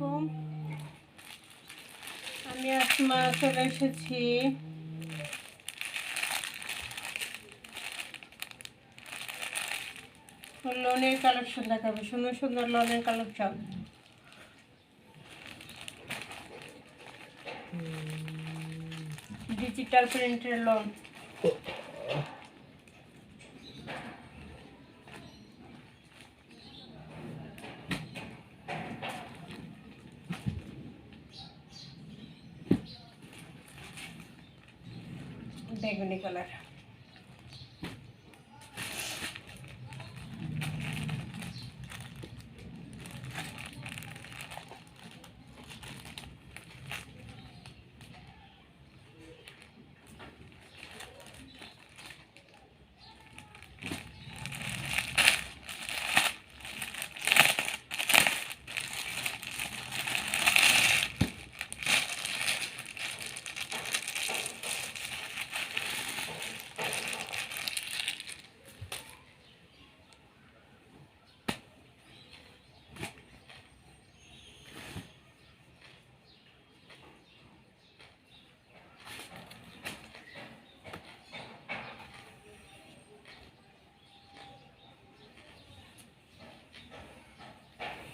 আলাইকুম আমি আসমা চলে এসেছি। লোনের কালেকশন দেখাবো। সুন্দর সুন্দর লোনের কালেকশন। ডিজিটাল প্রিন্টের লোন। বেগুনি কালার।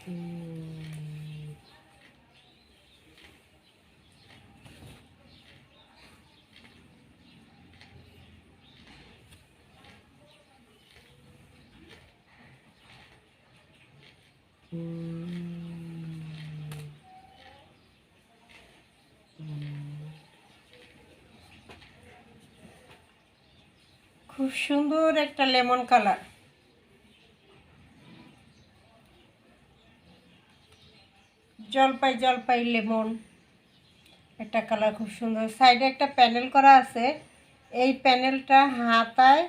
খুব সুন্দর একটা লেমন কালার। জলপাই জলপাই লেমন। একটা কালার খুব সুন্দর। সাইডে একটা প্যানেল করা আছে। এই প্যানেলটা হাতায়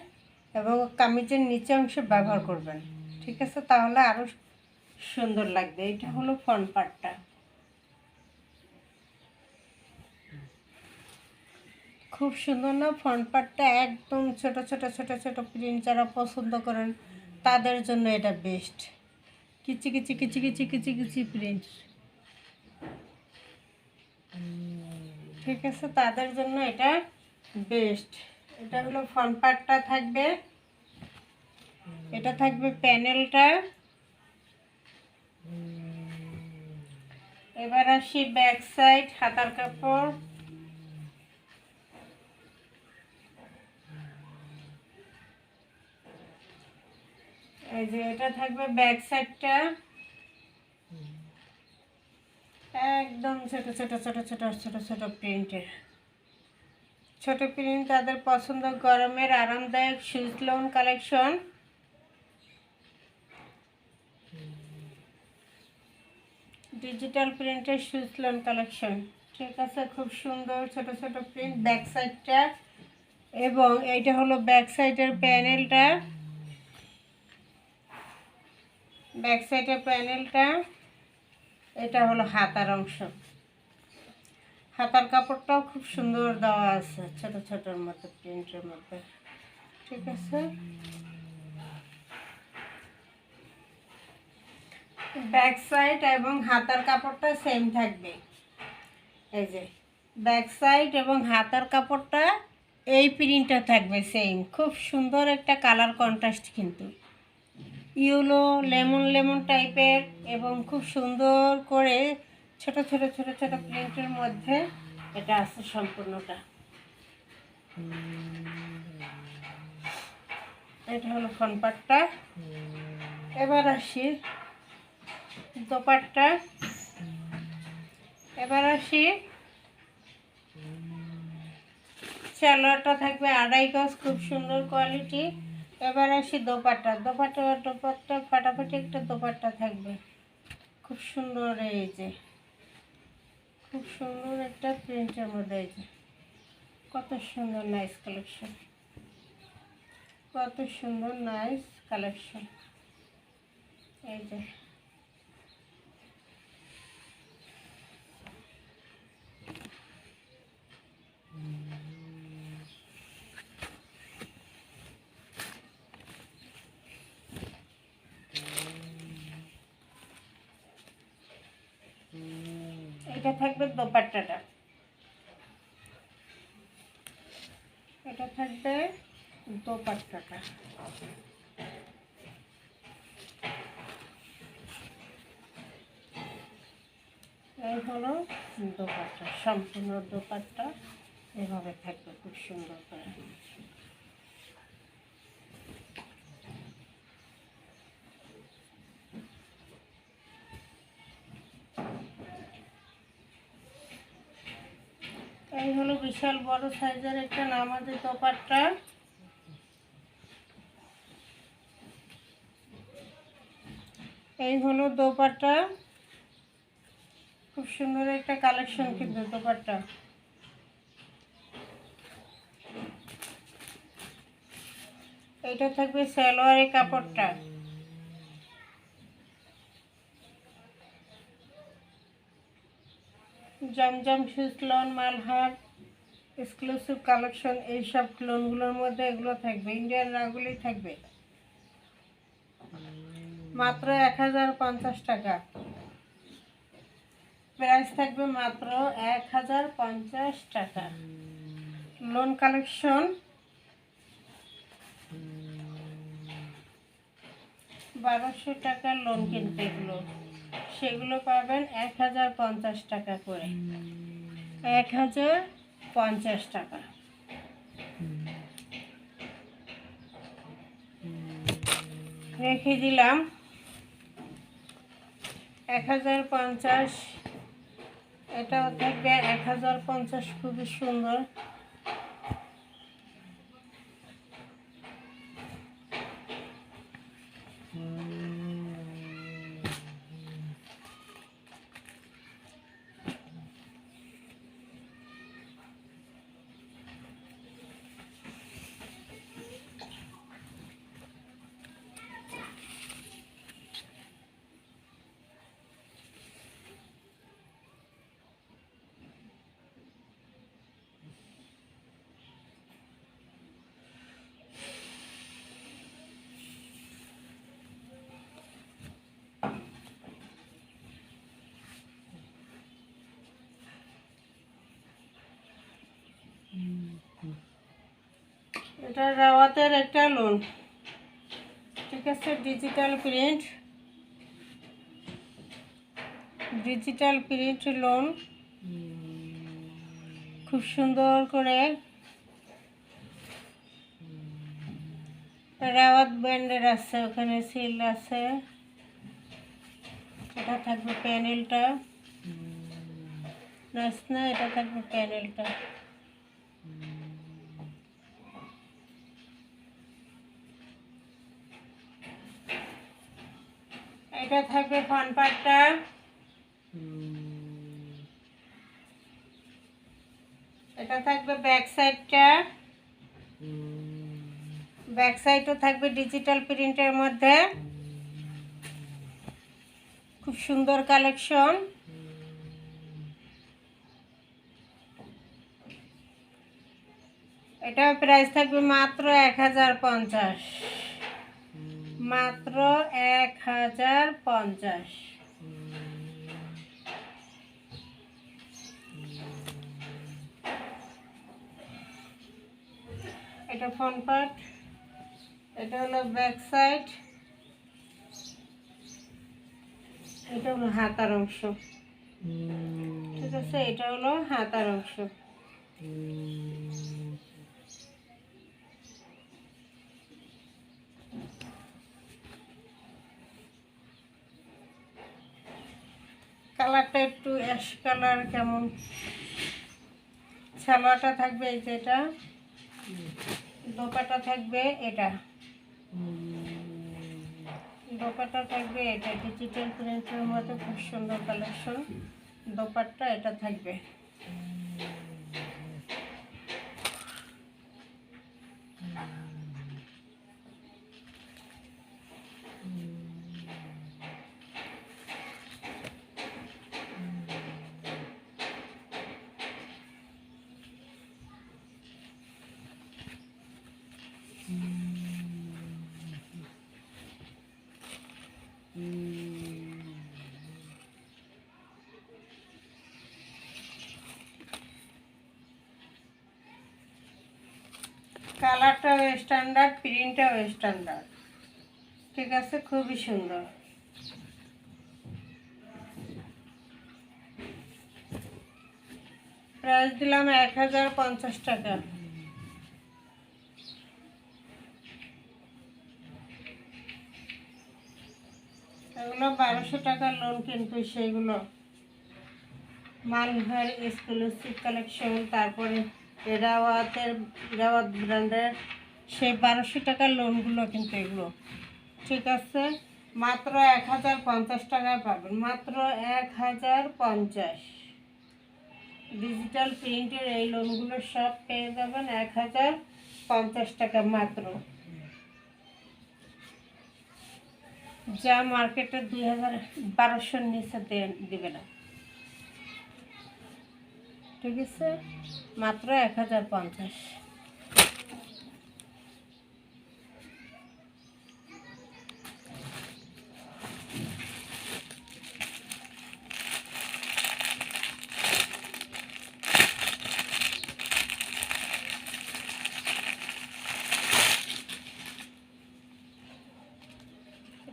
এবং কামিজের নিচে অংশে ব্যবহার করবেন। ঠিক আছে? তাহলে আরও সুন্দর লাগবে। এটা হলো ফ্রন্ট পার্টটা খুব সুন্দর না? ফ্রন্ট পার্টটা একদম ছোট ছোট ছোট ছোট প্রিন্ট যারা পছন্দ করেন, তাদের জন্য এটা বেস্ট কিচি কিচি কিচি কিচি কিচি কিচি প্রিন্ট ঠিক আছে, তাদের জন্য এটা বেস্ট এটা হলো ফ্রন্ট পার্টটা থাকবে। এটা থাকবে প্যানেলটা এবার আসি ব্যাক সাইড হাতার কাপড়। এই যে এটা থাকবে ব্যাক সাইডটা একদম ছোট ছোট ছোট ছোট ছোট ছোট প্রিন্টের ছোট প্রিন্ট তাদের পছন্দ গরমের আরামদায়ক সুইচ লোন কালেকশন ডিজিটাল প্রিন্টের সুইচ লোন কালেকশন ঠিক আছে, খুব সুন্দর ছোট ছোট প্রিন্ট ব্যাক সাইডটা এবং এইটা হলো ব্যাক সাইডের প্যানেলটা ব্যাক সাইডের প্যানেলটা এটা হলো হাতার অংশ। হাতার কাপড়টাও খুব সুন্দর দেওয়া আছে, ছোট ছোটোর মতো, প্রিন্টের মধ্যে ঠিক আছে? ব্যাক সাইড এবং হাতার কাপড়টা সেম থাকবে। এই যে, ব্যাক সাইড এবং হাতার কাপড়টা এই প্রিন্টটা থাকবে সেম। খুব সুন্দর একটা কালার কন্ট্রাস্ট কিন্তু। ইয়েলো লেমন লেমন টাইপের এবং খুব সুন্দর করে ছোট ছোট ছোট ছোট প্রিন্টের মধ্যে এটা আছে সম্পূর্ণটা। এটা হলো ফ্রন্ট পার্টটা এবার আসি দোপাট্টা। এবার আসি সালোয়ারটা থাকবে আড়াই গজ, খুব সুন্দর কোয়ালিটি। এবার আসি দোপাট্টা। দোপাটা দোপাট্টা, ফাটাফাটি একটা দোপাট্টা থাকবে। খুব সুন্দর এই যে খুব সুন্দর একটা প্রিন্টের মধ্যে এই যে কত সুন্দর নাইস কালেকশন কত সুন্দর নাইস কালেকশন এই যে এটা থাকবে দোপাট্টাটা এটা থাকবে দোপাট্টাটা এই হলো দোপাট্টা সম্পূর্ণ দোপাট্টা এভাবে থাকবে খুব সুন্দর করে। এই হলো বিশাল বড় সাইজের একটা নামাজি দোপাট্টা এই হলো দোপাট্টা। খুব সুন্দর একটা কালেকশন কিন্তু দোপাট্টা। এটা থাকবে সালোয়ারের কাপড়টা। জমজম Swiss lawn Malhar exclusive collection এইসব লোনগুলোর মধ্যে এগুলো থাকবে। ইন্ডিয়ান রাগুলি থাকবে। মাত্র এক হাজার পঞ্চাশ টাকা। প্রাইস থাকবে মাত্র এক হাজার পঞ্চাশ টাকা। লোন কালেকশন বারোশো টাকার লোন কিনতে এগুলো সেগুলো পাবেন এক হাজার পঞ্চাশ টাকা করে। এক হাজার পঞ্চাশ টাকা। রেখে দিলাম। এক হাজার পঞ্চাশ এটাও থাকবে এক হাজার পঞ্চাশ খুবই সুন্দর। এটা রাওয়াতের একটা লোন ঠিক আছে digital print digital print lawn খুব সুন্দর করে রাওয়াত ব্র্যান্ডের আছে, ওখানে সিল আছে। এটা থাকবে প্যানেলটা না এটা থাকবে প্যানেলটা এটা থাকবে ফ্রন্ট পার্টটা এটা থাকবে ব্যাক সাইডটা ব্যাক সাইডও থাকবে ডিজিটাল প্রিন্টের মধ্যে। খুব সুন্দর কালেকশন এটা প্রাইস থাকবে মাত্র এক হাজার পঞ্চাশ। মাত্র এক হাজার পঞ্চাশ। এটা ফ্রন্ট পার্ট এটা হলো ব্যাক সাইড এটা হলো হাতার অংশ। ঠিক আছে এটা হলো হাতার অংশ। কালারটা একটু অ্যাশ কালার কেমন? সালোয়ারটা থাকবে এই যে এটা। থাকবে এটা। দোপাটা থাকবে এটা। ডিজিটাল প্রিন্টের মতো খুব সুন্দর কালেকশন দোপাট্টা এটা থাকবে। কালারটাও স্ট্যান্ডার্ড প্রিন্টটাও স্ট্যান্ডার্ড ঠিক আছে? খুবই সুন্দর। প্রাইস দিলাম এক হাজার পঞ্চাশ টাকা। এগুলো বারোশো টাকার লোন কিন্তু সেগুলো। মানভার এক্সক্লুসিভ কালেকশন তারপরে এরাওয়াতের এরাওয়াত ব্র্যান্ডের সেই বারোশো টাকার লোনগুলো কিন্তু এগুলো। ঠিক আছে? মাত্র এক হাজার পঞ্চাশ টাকায় পাবেন। মাত্র এক হাজার পঞ্চাশ। ডিজিটাল প্রিন্টের এই লোনগুলো সব পেয়ে যাবেন এক হাজার পঞ্চাশ টাকা মাত্র। যা মার্কেটে দুই হাজার বারোশোর নিচে দিবে না। ঠিক আছে মাত্র এক হাজার পঞ্চাশ।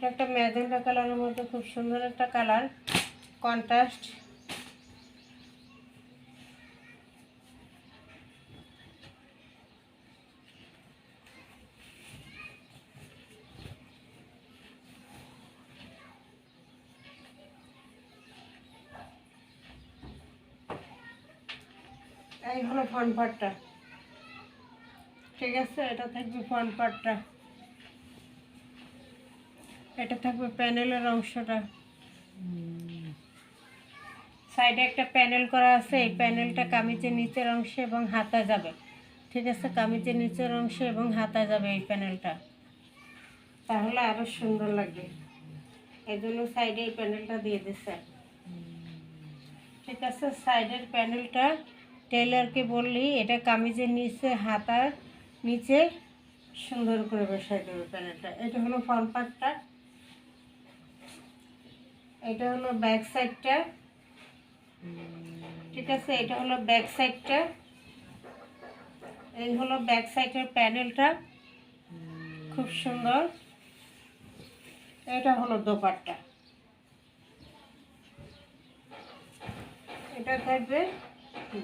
একটা ম্যাজেন্টা কালারের মধ্যে খুব সুন্দর একটা কালার, কন্ট্রাস্ট। এই হলো ফ্রন্ট পার্টটা ঠিক আছে? এটা থাকবে ফ্রন্ট পার্টটা এটা থাকবে প্যানেলের অংশটা। সাইডে একটা প্যানেল করা আছে। এই প্যানেলটা কামিজের নিচের অংশে এবং হাতা যাবে। ঠিক আছে? কামিজের নিচের অংশে এবং হাতা যাবে এই প্যানেলটা। তাহলে আরও সুন্দর লাগবে। এই জন্য সাইডে এই প্যানেলটা দিয়ে দিচ্ছে ঠিক আছে? সাইডের প্যানেলটা টেলারকে বললি, এটা কামিজের নিচে, হাতার নিচে সুন্দর করে বসাই দেবে প্যানেলটা। এটা হলো ফ্রন্ট পার্টটা এটা হলো ব্যাক সাইডটা ঠিক আছে? এটা হলো ব্যাক সাইডটা এই হলো ব্যাক সাইডের প্যানেলটা। খুব সুন্দর। এটা হলো দোপাট্টা। এটা থাকবে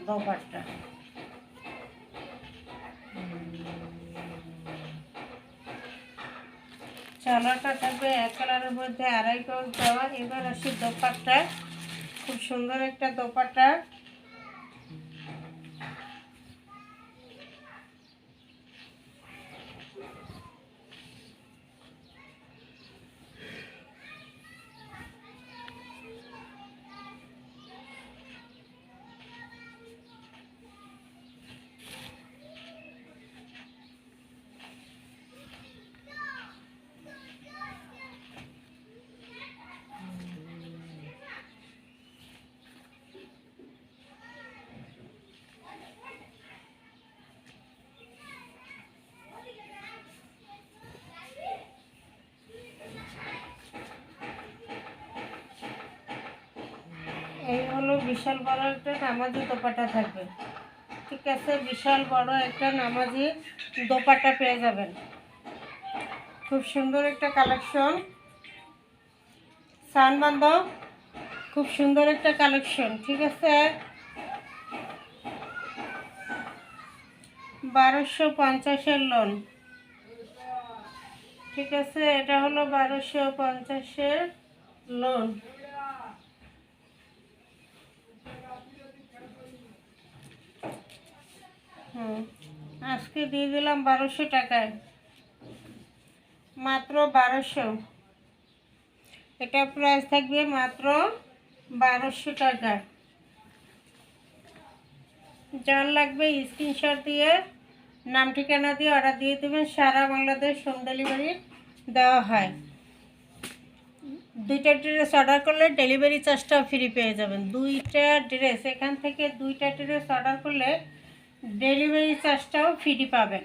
দোপাট্টা। চালাটা থাকবে এক কালারের মধ্যে আড়াই কাউন দেওয়া এবার আসি দোপাট্টা খুব সুন্দর একটা দোপাট্টা এই হলো বিশাল বড় একটা নামাজি দোপাটা থাকবে। ঠিক আছে, বিশাল বড় একটা নামাজি দোপাটা পেয়ে যাবেন। খুব সুন্দর একটা কালেকশন। সান বান্ধব, খুব সুন্দর একটা কালেকশন, ঠিক আছে? বারোশো পঞ্চাশের লোন ঠিক আছে, এটা হলো বারোশো পঞ্চাশের লোন আজকে দিয়ে দিলাম বারোশো টাকায়। মাত্র বারোশো। এটা প্রাইস থাকবে মাত্র বারোশো টাকা। যার লাগবে স্ক্রিনশট দিয়ে, নাম ঠিকানা দিয়ে অর্ডার দিয়ে দেবেন। সারা বাংলাদেশ হোম ডেলিভারি দেওয়া হয়। দুইটা ড্রেস অর্ডার করলে ডেলিভারি চার্জটাও ফ্রি পেয়ে যাবেন। দুইটা ড্রেস এখান থেকে দুইটা ড্রেস অর্ডার করলে ডেলিভারি চার্জটাও ফ্রি পাবেন।